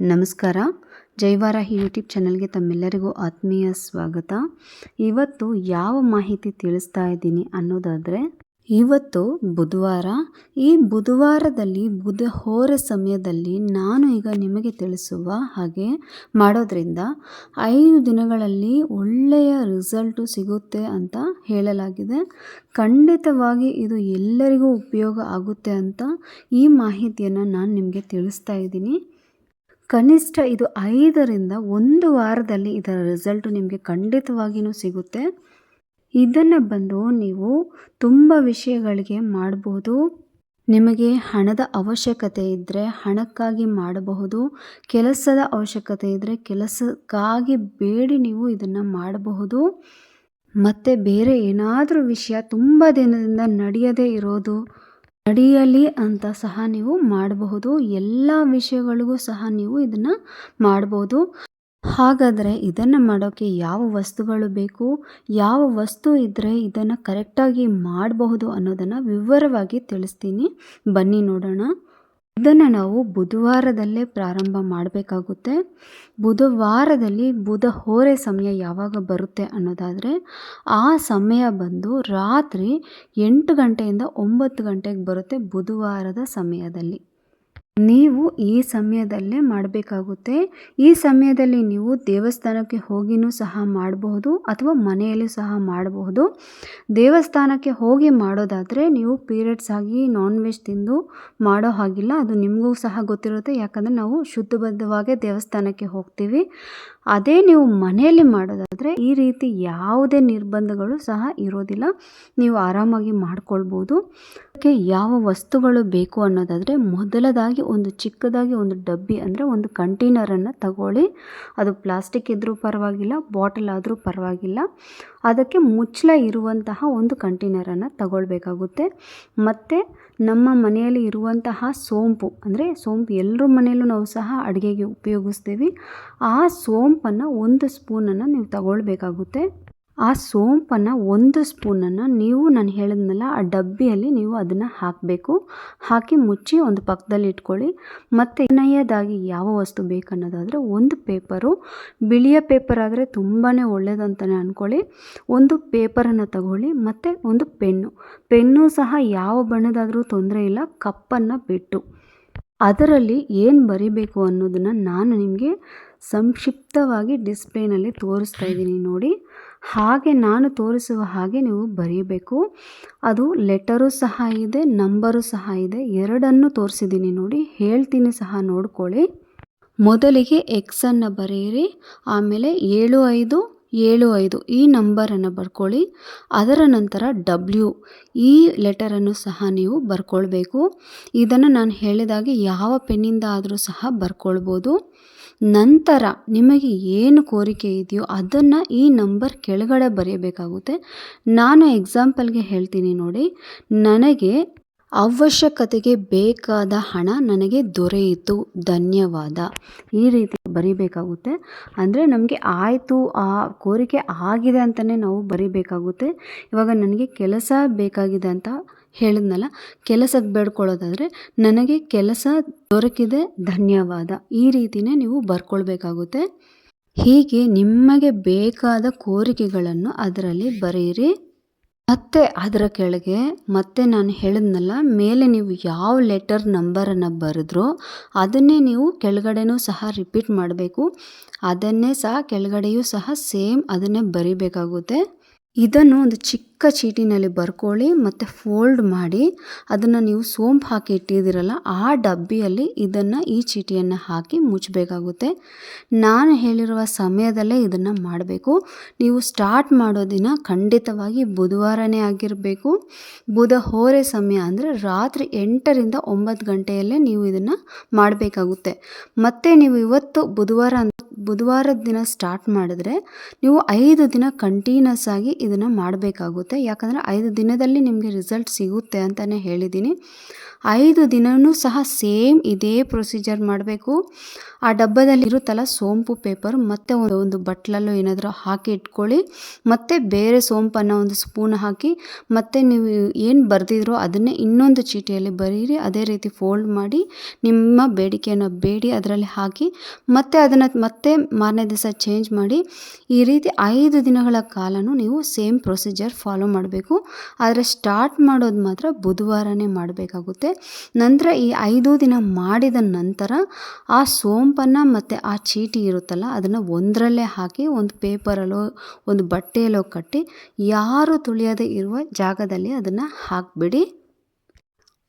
ನಮಸ್ಕಾರ. ಜೈವಾರಾಹಿ ಯೂಟ್ಯೂಬ್ ಚಾನಲ್ಗೆ ತಮ್ಮೆಲ್ಲರಿಗೂ ಆತ್ಮೀಯ ಸ್ವಾಗತ. ಇವತ್ತು ಯಾವ ಮಾಹಿತಿ ತಿಳಿಸ್ತಾ ಇದ್ದೀನಿ ಅನ್ನೋದಾದರೆ, ಇವತ್ತು ಬುಧವಾರ. ಈ ಬುಧವಾರದಲ್ಲಿ ಬುಧ ಹೋರ ಸಮಯದಲ್ಲಿ ನಾನು ಈಗ ನಿಮಗೆ ತಿಳಿಸುವ ಹಾಗೆ ಮಾಡೋದ್ರಿಂದ ಐದು ದಿನಗಳಲ್ಲಿ ಒಳ್ಳೆಯ ರಿಸಲ್ಟು ಸಿಗುತ್ತೆ ಅಂತ ಹೇಳಲಾಗಿದೆ. ಖಂಡಿತವಾಗಿ ಇದು ಎಲ್ಲರಿಗೂ ಉಪಯೋಗ ಆಗುತ್ತೆ ಅಂತ ಈ ಮಾಹಿತಿಯನ್ನು ನಾನು ನಿಮಗೆ ತಿಳಿಸ್ತಾ ಇದ್ದೀನಿ. ಕನಿಷ್ಠ ಇದು ಐದರಿಂದ ಒಂದು ವಾರದಲ್ಲಿ ಇದರ ರಿಸಲ್ಟು ನಿಮಗೆ ಖಂಡಿತವಾಗಿಯೂ ಸಿಗುತ್ತೆ. ಇದನ್ನು ಬಂದು ನೀವು ತುಂಬ ವಿಷಯಗಳಿಗೆ ಮಾಡಬಹುದು ನಿಮಗೆ ಹಣದ ಅವಶ್ಯಕತೆ ಇದ್ದರೆ ಹಣಕ್ಕಾಗಿ ಮಾಡಬಹುದು. ಕೆಲಸದ ಅವಶ್ಯಕತೆ ಇದ್ದರೆ ಕೆಲಸಕ್ಕಾಗಿ ಬೇಡಿ ನೀವು ಇದನ್ನು ಮಾಡಬಹುದು. ಮತ್ತು ಬೇರೆ ಏನಾದರೂ ವಿಷಯ ತುಂಬ ದಿನದಿಂದ ನಡೆಯದೇ ಇರೋದು. ನಡೆಯಲಿ ಅಂತ ಸಹ ನೀವು ಮಾಡಬಹುದು. ಎಲ್ಲ ವಿಷಯಗಳಿಗೂ ಸಹ ನೀವು ಇದನ್ನು ಮಾಡ್ಬೋದು. ಹಾಗಾದರೆ ಇದನ್ನು ಮಾಡೋಕ್ಕೆ ಯಾವ ವಸ್ತುಗಳು ಬೇಕು? ಯಾವ ವಸ್ತು ಇದ್ದರೆ ಇದನ್ನು ಕರೆಕ್ಟಾಗಿ ಮಾಡಬಹುದು ಅನ್ನೋದನ್ನು ವಿವರವಾಗಿ ತಿಳಿಸ್ತೀನಿ. ಬನ್ನಿ ನೋಡೋಣ. ಇದನ್ನು ನಾವು ಬುಧವಾರದಲ್ಲೇ ಪ್ರಾರಂಭ ಮಾಡಬೇಕಾಗುತ್ತೆ. ಬುಧವಾರದಲ್ಲಿ ಬುಧ ಹೋರೆ ಸಮಯ ಯಾವಾಗ ಬರುತ್ತೆ ಅನ್ನೋದಾದರೆ, ಆ ಸಮಯ ಬಂದು ರಾತ್ರಿ ಎಂಟು ಗಂಟೆಯಿಂದ ಒಂಬತ್ತು ಗಂಟೆಗೆ ಬರುತ್ತೆ ಬುಧವಾರದ ಸಮಯದಲ್ಲಿ. ನೀವು ಈ ಸಮಯದಲ್ಲೇ ಮಾಡಬೇಕಾಗುತ್ತೆ. ಈ ಸಮಯದಲ್ಲಿ ನೀವು ದೇವಸ್ಥಾನಕ್ಕೆ ಹೋಗಿನೂ ಸಹ ಮಾಡಬಹುದು ಅಥವಾ ಮನೆಯಲ್ಲೂ ಸಹ ಮಾಡಬಹುದು. ದೇವಸ್ಥಾನಕ್ಕೆ ಹೋಗಿ ಮಾಡೋದಾದರೆ ನೀವು ಪೀರಿಯಡ್ಸ್ ಆಗಿ ನಾನ್ ವೆಜ್ ತಿಂದು ಮಾಡೋ ಹಾಗಿಲ್ಲ. ಅದು ನಿಮಗೂ ಸಹ ಗೊತ್ತಿರುತ್ತೆ. ಯಾಕಂದರೆ ನಾವು ಶುದ್ಧಬದ್ಧವಾಗೇ ದೇವಸ್ಥಾನಕ್ಕೆ ಹೋಗ್ತೀವಿ. ಅದೇ ನೀವು ಮನೆಯಲ್ಲಿ ಮಾಡೋದಾದರೆ ಈ ರೀತಿ ಯಾವುದೇ ನಿರ್ಬಂಧಗಳು ಸಹ ಇರೋದಿಲ್ಲ. ನೀವು ಆರಾಮಾಗಿ ಮಾಡ್ಕೊಳ್ಬೋದು. ಅದಕ್ಕೆ ಯಾವ ವಸ್ತುಗಳು ಬೇಕು ಅನ್ನೋದಾದರೆ ಮೊದಲದಾಗಿ ಒಂದು ಚಿಕ್ಕದಾಗಿ ಒಂದು ಡಬ್ಬಿ ಅಂದರೆ ಒಂದು ಕಂಟೈನರನ್ನು ತಗೊಳ್ಳಿ. ಅದು ಪ್ಲಾಸ್ಟಿಕ್ ಇದ್ದರೂ ಪರವಾಗಿಲ್ಲ, ಬಾಟಲ್ ಆದರೂ ಪರವಾಗಿಲ್ಲ. ಅದಕ್ಕೆ ಮುಚ್ಚಳ ಇರುವಂತಹ ಒಂದು ಕಂಟೈನರನ್ನು ತಗೊಳ್ಬೇಕಾಗುತ್ತೆ. ಮತ್ತು ನಮ್ಮ ಮನೆಯಲ್ಲಿ ಇರುವಂತಹ ಸೋಂಪು ಅಂದರೆ ಸೋಂಪು ಎಲ್ಲರ ಮನೆಯಲ್ಲೂ ನಾವು ಸಹ ಅಡುಗೆಗೆ ಉಪಯೋಗಿಸ್ತೀವಿ. ಆ ಸೋಂಪನ್ನು ಒಂದು ಸ್ಪೂನನ್ನು ನೀವು ತಗೊಳ್ಬೇಕಾಗುತ್ತೆ. ಆ ಸೋಂಪನ್ನು ಒಂದು ಸ್ಪೂನನ್ನು ನೀವು ನಾನು ಹೇಳಿದ್ನಲ್ಲ, ಆ ಡಬ್ಬಿಯಲ್ಲಿ ನೀವು ಅದನ್ನು ಹಾಕಬೇಕು. ಹಾಕಿ ಮುಚ್ಚಿ ಒಂದು ಪಕ್ಕದಲ್ಲಿ ಇಟ್ಕೊಳ್ಳಿ. ಮತ್ತು ನಯ್ಯದಾಗಿ ಯಾವ ವಸ್ತು ಬೇಕನ್ನೋದಾದರೆ ಒಂದು ಪೇಪರು. ಬಿಳಿಯ ಪೇಪರ್ ಆದರೆ ತುಂಬಾ ಒಳ್ಳೆಯದಂತಲೇ ಅಂದ್ಕೊಳ್ಳಿ ಒಂದು ಪೇಪರನ್ನು ತಗೊಳ್ಳಿ, ಮತ್ತು ಒಂದು ಪೆನ್ನು. ಪೆನ್ನು ಸಹ ಯಾವ ಬಣ್ಣದಾದರೂ ತೊಂದರೆ ಇಲ್ಲ, ಕಪ್ಪನ್ನು ಬಿಟ್ಟು. ಅದರಲ್ಲಿ ಏನು ಬರಿಬೇಕು ಅನ್ನೋದನ್ನು ನಾನು ನಿಮಗೆ ಸಂಕ್ಷಿಪ್ತವಾಗಿ ಡಿಸ್ಪ್ಲೇನಲ್ಲಿ ತೋರಿಸ್ತಾ ಇದ್ದೀನಿ ನೋಡಿ. ಹಾಗೆ ನಾನು ತೋರಿಸುವ ಹಾಗೆ ನೀವು ಬರೀಬೇಕು. ಅದು ಲೆಟರು ಸಹ ಇದೆ, ನಂಬರು ಸಹ ಇದೆ. ಎರಡನ್ನು ತೋರಿಸಿದ್ದೀನಿ ನೋಡಿ. ಹೇಳ್ತೀನಿ ಸಹ ನೋಡ್ಕೊಳ್ಳಿ. ಮೊದಲಿಗೆ ಎಕ್ಸನ್ನು ಬರೆಯಿರಿ, ಆಮೇಲೆ ಏಳು ಐದು ಏಳು ಐದು ಈ ನಂಬರನ್ನು ಬರ್ಕೊಳ್ಳಿ. ಅದರ ನಂತರ ಡಬ್ಲ್ಯೂ ಈ ಲೆಟರನ್ನು ಸಹ ನೀವು ಬರ್ಕೊಳ್ಬೇಕು. ಇದನ್ನು ನಾನು ಹೇಳಿದಾಗೆ ಯಾವ ಪೆನ್ನಿಂದ ಆದರೂ ಸಹ ಬರ್ಕೊಳ್ಬೋದು. ನಂತರ ನಿಮಗೆ ಏನು ಕೋರಿಕೆ ಇದೆಯೋ ಅದನ್ನು ಈ ನಂಬರ್ ಕೆಳಗಡೆ ಬರೆಯಬೇಕಾಗುತ್ತೆ. ನಾನು ಎಕ್ಸಾಂಪಲ್ಗೆ ಹೇಳ್ತೀನಿ ನೋಡಿ. ನನಗೆ ಅವಶ್ಯಕತೆಗೆ ಬೇಕಾದ ಹಣ ನನಗೆ ದೊರೆಯಿತು. ಧನ್ಯವಾದ. ಈ ರೀತಿ ಬರಿಬೇಕಾಗುತ್ತೆ. ಅಂದರೆ ನಮಗೆ ಆಯಿತು, ಆ ಕೋರಿಕೆ ಆಗಿದೆ ಅಂತಲೇ ನಾವು ಬರಿಬೇಕಾಗುತ್ತೆ. ಇವಾಗ ನನಗೆ ಕೆಲಸ ಬೇಕಾಗಿದೆ ಅಂತ ಹೇಳಿದ್ನಲ್ಲ ಕೆಲಸಕ್ಕೆ ಬೇಡ್ಕೊಳ್ಳೋದಾದರೆ ನನಗೆ ಕೆಲಸ ದೊರಕಿದೆ, ಧನ್ಯವಾದ. ಈ ರೀತಿಯೇ ನೀವು ಬರ್ಕೊಳ್ಬೇಕಾಗುತ್ತೆ. ಹೀಗೆ ನಿಮಗೆ ಬೇಕಾದ ಕೋರಿಕೆಗಳನ್ನು ಅದರಲ್ಲಿ ಬರೆಯಿರಿ. ಮತ್ತೆ ಅದರ ಕೆಳಗೆ, ಮತ್ತೆ ನಾನು ಹೇಳಿದ್ನಲ್ಲ, ಮೇಲೆ ನೀವು ಯಾವ ಲೆಟರ್ ನಂಬರನ್ನು ಬರೆದ್ರೋ ಅದನ್ನೇ ನೀವು ಕೆಳಗಡೆನೂ ಸಹ ರಿಪೀಟ್ ಮಾಡಬೇಕು. ಅದನ್ನೇ ಸಹ ಕೆಳಗಡೆಯೂ ಸಹ ಸೇಮ್ ಅದನ್ನೇ ಬರಿಬೇಕಾಗುತ್ತೆ. ಇದನ್ನು ಒಂದು ಚಿಕ್ಕ ಚೀಟಿನಲ್ಲಿ ಬರ್ಕೊಳ್ಳಿ ಮತ್ತು ಫೋಲ್ಡ್ ಮಾಡಿ. ಅದನ್ನು ನೀವು ಸೋಂಪು ಹಾಕಿ ಇಟ್ಟಿದ್ದೀರಲ್ಲ, ಆ ಡಬ್ಬಿಯಲ್ಲಿ ಇದನ್ನು ಈ ಚೀಟಿಯನ್ನು ಹಾಕಿ ಮುಚ್ಚಬೇಕಾಗುತ್ತೆ. ನಾನು ಹೇಳಿರುವ ಸಮಯದಲ್ಲೇ ಇದನ್ನು ಮಾಡಬೇಕು. ನೀವು ಸ್ಟಾರ್ಟ್ ಮಾಡೋ ದಿನ ಖಂಡಿತವಾಗಿ ಬುಧವಾರನೇ ಆಗಿರಬೇಕು. ಬುಧ ಹೋರೆ ಸಮಯ ಅಂದರೆ ರಾತ್ರಿ ಎಂಟರಿಂದ ಒಂಬತ್ತು ಗಂಟೆಯಲ್ಲೇ ನೀವು ಇದನ್ನು ಮಾಡಬೇಕಾಗುತ್ತೆ. ಮತ್ತು ನೀವು ಇವತ್ತು ಬುಧವಾರ ಬುಧವಾರದ ದಿನ ಸ್ಟಾರ್ಟ್ ಮಾಡಿದ್ರೆ ನೀವು ಐದು ದಿನ ಕಂಟಿನ್ಯೂಸ್ ಆಗಿ ಇದನ್ನು ಮಾಡಬೇಕಾಗುತ್ತೆ. ಯಾಕಂದರೆ ಐದು ದಿನದಲ್ಲಿ ನಿಮಗೆ ರಿಸಲ್ಟ್ ಸಿಗುತ್ತೆ ಅಂತಲೇ ಹೇಳಿದ್ದೀನಿ. ಐದು ದಿನವೂ ಸಹ ಸೇಮ್ ಇದೇ ಪ್ರೊಸೀಜರ್ ಮಾಡಬೇಕು. ಆ ಡಬ್ಬದಲ್ಲಿ ಇರುತ್ತಲ್ಲ ಸೋಂಪು ಪೇಪರ್ ಮತ್ತೆ ಒಂದು ಒಂದು ಬಟ್ಲಲ್ಲೂ ಏನಾದರೂ ಹಾಕಿ ಇಟ್ಕೊಳ್ಳಿ, ಮತ್ತೆ ಬೇರೆ ಸೋಂಪನ್ನು ಒಂದು ಸ್ಪೂನ್ ಹಾಕಿ, ಮತ್ತೆ ನೀವು ಏನು ಬರೆದಿದ್ರೋ ಅದನ್ನೇ ಇನ್ನೊಂದು ಚೀಟಿಯಲ್ಲಿ ಬರೀರಿ, ಅದೇ ರೀತಿ ಫೋಲ್ಡ್ ಮಾಡಿ, ನಿಮ್ಮ ಬೇಡಿಕೆಯನ್ನು ಬೇಡಿ, ಅದರಲ್ಲಿ ಹಾಕಿ, ಮತ್ತೆ ಅದನ್ನು ಮತ್ತೆ ಮಾರನೇ ದಿವಸ ಚೇಂಜ್ ಮಾಡಿ ಈ ರೀತಿ ಐದು ದಿನಗಳ ಕಾಲನೂ ನೀವು ಸೇಮ್ ಪ್ರೊಸೀಜರ್ ಫಾಲೋ ಮಾಡಬೇಕು. ಆದರೆ ಸ್ಟಾರ್ಟ್ ಮಾಡೋದು ಮಾತ್ರ ಬುಧವಾರನೇ ಮಾಡಬೇಕಾಗುತ್ತೆ. ನಂತರ ಈ ಐದು ದಿನ ಮಾಡಿದ ನಂತರ ಆ ಸೋಂಪನ್ನು ಮತ್ತು ಆ ಚೀಟಿ ಇರುತ್ತಲ್ಲ, ಅದನ್ನು ಒಂದರಲ್ಲೇ ಹಾಕಿ ಒಂದು ಪೇಪರಲ್ಲೋ ಒಂದು ಬಟ್ಟೆಯಲ್ಲೋ ಕಟ್ಟಿ ಯಾರು ತುಳಿಯದೇ ಇರುವ ಜಾಗದಲ್ಲಿ ಅದನ್ನು ಹಾಕಿಬಿಡಿ.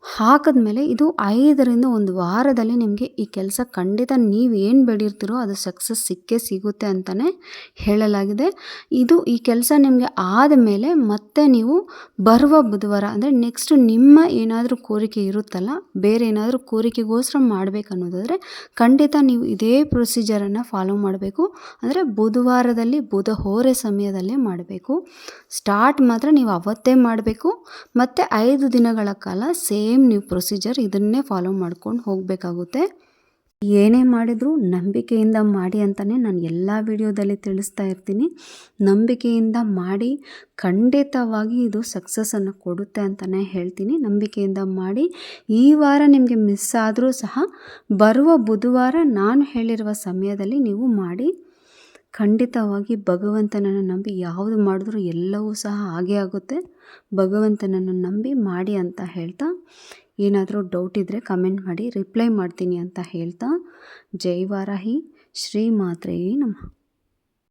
ಹಾಕಿದ್ಮೇಲೆ ಇದು ಐದರಿಂದ ಒಂದು ವಾರದಲ್ಲಿ ನಿಮಗೆ ಈ ಕೆಲಸ ಖಂಡಿತ ನೀವು ಏನು ಬೆಳೀರ್ತೀರೋ ಅದು ಸಕ್ಸಸ್ ಸಿಕ್ಕೇ ಸಿಗುತ್ತೆ ಅಂತಲೇ ಹೇಳಲಾಗಿದೆ. ಇದು ಈ ಕೆಲಸ ನಿಮಗೆ ಆದಮೇಲೆ ಮತ್ತೆ ನೀವು ಬರುವ ಬುಧವಾರ, ಅಂದರೆ ನೆಕ್ಸ್ಟ್ ನಿಮ್ಮ ಏನಾದರೂ ಕೋರಿಕೆ ಇರುತ್ತಲ್ಲ, ಬೇರೆ ಏನಾದರೂ ಕೋರಿಕೆಗೋಸ್ಕರ ಮಾಡಬೇಕು ಅನ್ನೋದಾದರೆ ಖಂಡಿತ ನೀವು ಇದೇ ಪ್ರೊಸೀಜರನ್ನು ಫಾಲೋ ಮಾಡಬೇಕು. ಅಂದರೆ ಬುಧವಾರದಲ್ಲಿ, ಬುಧ ಹೋರೆ ಸಮಯದಲ್ಲೇ ಮಾಡಬೇಕು. ಸ್ಟಾರ್ಟ್ ಮಾತ್ರ ನೀವು ಅವತ್ತೇ ಮಾಡಬೇಕು. ಮತ್ತು ಐದು ದಿನಗಳ ಕಾಲ ಸೇಮ್ ನೀವು ಪ್ರೊಸೀಜರ್ ಇದನ್ನೇ ಫಾಲೋ ಮಾಡ್ಕೊಂಡು ಹೋಗಬೇಕಾಗುತ್ತೆ. ಏನೇ ಮಾಡಿದರೂ ನಂಬಿಕೆಯಿಂದ ಮಾಡಿ ಅಂತಲೇ ನಾನು ಎಲ್ಲ ವಿಡಿಯೋದಲ್ಲಿ ತಿಳಿಸ್ತಾ ಇರ್ತೀನಿ. ನಂಬಿಕೆಯಿಂದ ಮಾಡಿ ಖಂಡಿತವಾಗಿ ಇದು ಸಕ್ಸಸ್ಸನ್ನು ಕೊಡುತ್ತೆ ಅಂತಲೇ ಹೇಳ್ತೀನಿ. ನಂಬಿಕೆಯಿಂದ ಮಾಡಿ ಈ ವಾರ ನಿಮಗೆ ಮಿಸ್ ಆದರೂ ಸಹ ಬರುವ ಬುಧವಾರ ನಾನು ಹೇಳಿರುವ ಸಮಯದಲ್ಲಿ ನೀವು ಮಾಡಿ ಖಂಡಿತವಾಗಿ ಭಗವಂತನನ್ನು ನಂಬಿ ಯಾವುದು ಮಾಡಿದ್ರೂ ಎಲ್ಲವೂ ಸಹ ಹಾಗೇ ಆಗುತ್ತೆ. ಭಗವಂತನನ್ನು ನಂಬಿ ಮಾಡಿ ಅಂತ ಹೇಳ್ತಾ, ಏನಾದರೂ ಡೌಟ್ ಇದ್ದರೆ ಕಮೆಂಟ್ ಮಾಡಿ ರಿಪ್ಲೈ ಮಾಡ್ತೀನಿ ಅಂತ ಹೇಳ್ತಾ, ಜೈ ವಾರಾಹಿ, ಶ್ರೀ ಮಾತ್ರೆಯೇ ನಮಃ.